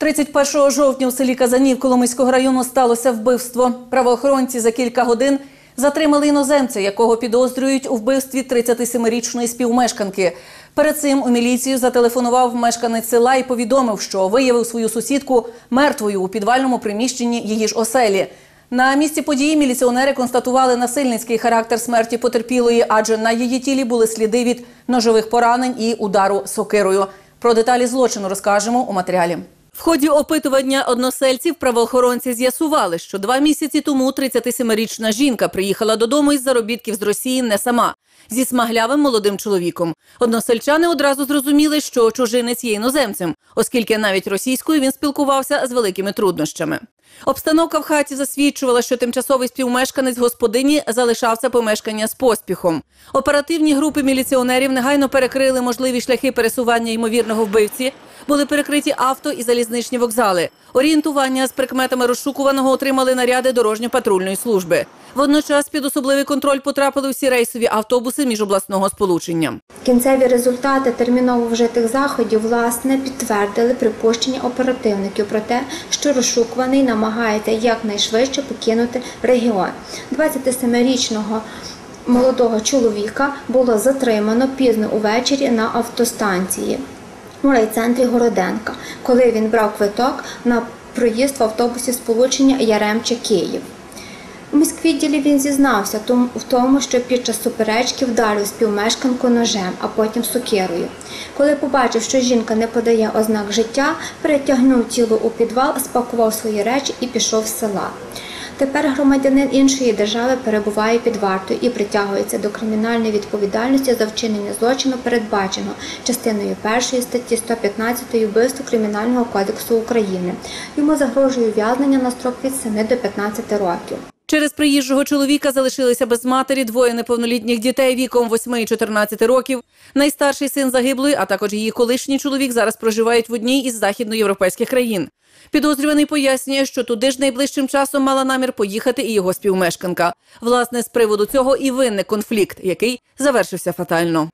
31 жовтня у селі Казанів Коломийського району сталося вбивство. Правоохоронці за кілька годин затримали іноземця, якого підозрюють у вбивстві 37-річної співмешканки. Перед цим у міліцію зателефонував мешканець села і повідомив, що виявив свою сусідку мертвою у підвальному приміщенні її ж оселі. На місці події міліціонери констатували насильницький характер смерті потерпілої, адже на її тілі були сліди від ножових поранень і удару сокирою. Про деталі злочину розкажемо у матеріалі. В ході опитування односельців правоохоронці з'ясували, що два місяці тому 37-річна жінка приїхала додому із заробітків з Росії не сама зі смаглявим молодим чоловіком. Односельчани одразу зрозуміли, що чужинець є іноземцем, оскільки навіть російською він спілкувався з великими труднощами. Обстановка в хаті засвідчувала, що тимчасовий співмешканець господині залишав це помешкання з поспіхом. Оперативні групи міліціонерів негайно перекрили можливі шляхи пересування ймовірного вбивці. Були перекриті авто і залізничні вокзали. Орієнтування з прикметами розшукуваного отримали наряди дорожньо-патрульної служби. Водночас під особливий контроль потрапили всі рейсові автобуси міжобласного сполучення. Кінцеві результати терміново вжитих заходів власне підтвердили припущення оперативників про те, що розшукуваний намагається якнайшвидше покинути регіон. 27-річного молодого чоловіка було затримано пізно увечері на автостанції у райцентрі Городенка, коли він брав квиток на проїзд в автобусі сполучення Яремче-Київ. У міськвідділі він зізнався в тому, що під час суперечки вдарив співмешканку ножем, а потім сокирою. Коли побачив, що жінка не подає ознак життя, перетягнув тіло у підвал, спакував свої речі і пішов з села. Тепер громадянин іншої держави перебуває під вартою і притягується до кримінальної відповідальності за вчинення злочину, передбаченого частиною першої статті 115 вбивства Кримінального кодексу України. Йому загрожує ув'язнення на строк від 7 до 15 років. Через приїжджого чоловіка залишилися без матері двоє неповнолітніх дітей віком 8 і 14 років. Найстарший син загиблої, а також її колишній чоловік зараз проживають в одній із західноєвропейських країн. Підозрюваний пояснює, що туди ж найближчим часом мала намір поїхати і його співмешканка. Власне, з приводу цього і виник конфлікт, який завершився фатально.